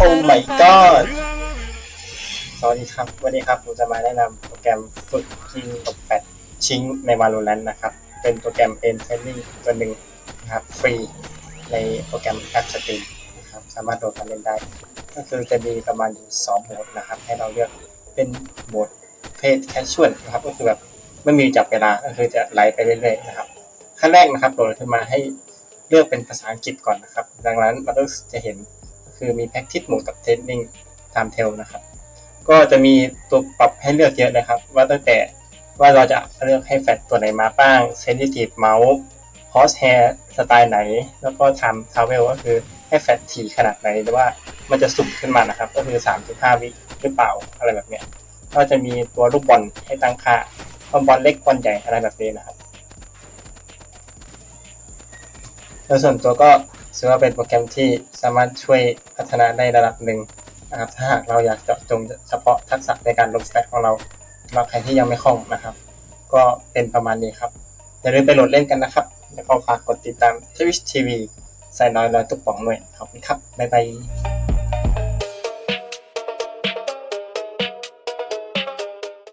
โอ้ my god สวัสดีครับ วันนี้ครับผมจะมาแนะนำโปรแกรมฝึกยิงตกแปดชิงใน Valorant นะครับ เป็นโปรแกรมเป็นเทรนนิ่งตัวหนึ่งนะครับ ฟรีในโปรแกรมแอปสตรีมนะครับ สามารถโหลดมาเล่นได้ ก็คือจะมีประมาณอยู่สองโหมดนะครับ ให้เราเลือกเป็นโหมดเพศแคชชวลนะครับ ก็คือแบบไม่มีจับเวลา ก็คือจะไล่ไปเรื่อยๆนะครับ ขั้นแรกนะครับโหลดขึ้นมาให้เลือกเป็นภาษาอังกฤษก่อนนะครับ ดังนั้นเราก็จะเห็น คือมี practice mode กับ training time tail นะครับ ก็จะมีตัวปรับให้เลือกเยอะนะครับ ว่าตั้งแต่ว่าเราจะเลือกให้แฟตตัวไหนมาบ้าง sensitive mouse horse hair สไตล์ไหน แล้วก็ time travel ก็คือให้แฟตถี่ขนาดไหนหรือว่ามันจะสุ่มขึ้นมานะครับ ก็คือ 3-5 วิหรือเปล่าอะไรแบบเนี้ยก็จะมีตัวลูกบอลให้ตั้งค่าว่าบอลเล็กบอลใหญ่อะไรแบบนี้นะครับโดยส่วนตัวก็ ซึ่งว่าเป็นโปรแกรมที่สามารถช่วยพัฒนาได้ระดับหนึ่งนะครับถ้าหากเราอยากเจาะจงเฉพาะทักษะในการลงสแตทของเราสำหรับใครที่ยังไม่คล่องนะครับ ก็เป็นประมาณนี้ครับอย่าลืมไปโหลดเล่นกันนะครับ แล้วก็ฝากกดติดตาม Twitch TV ใส่น้อยร้อยตุ๊กป่องหน่วยขอบคุณครับบ๊ายบาย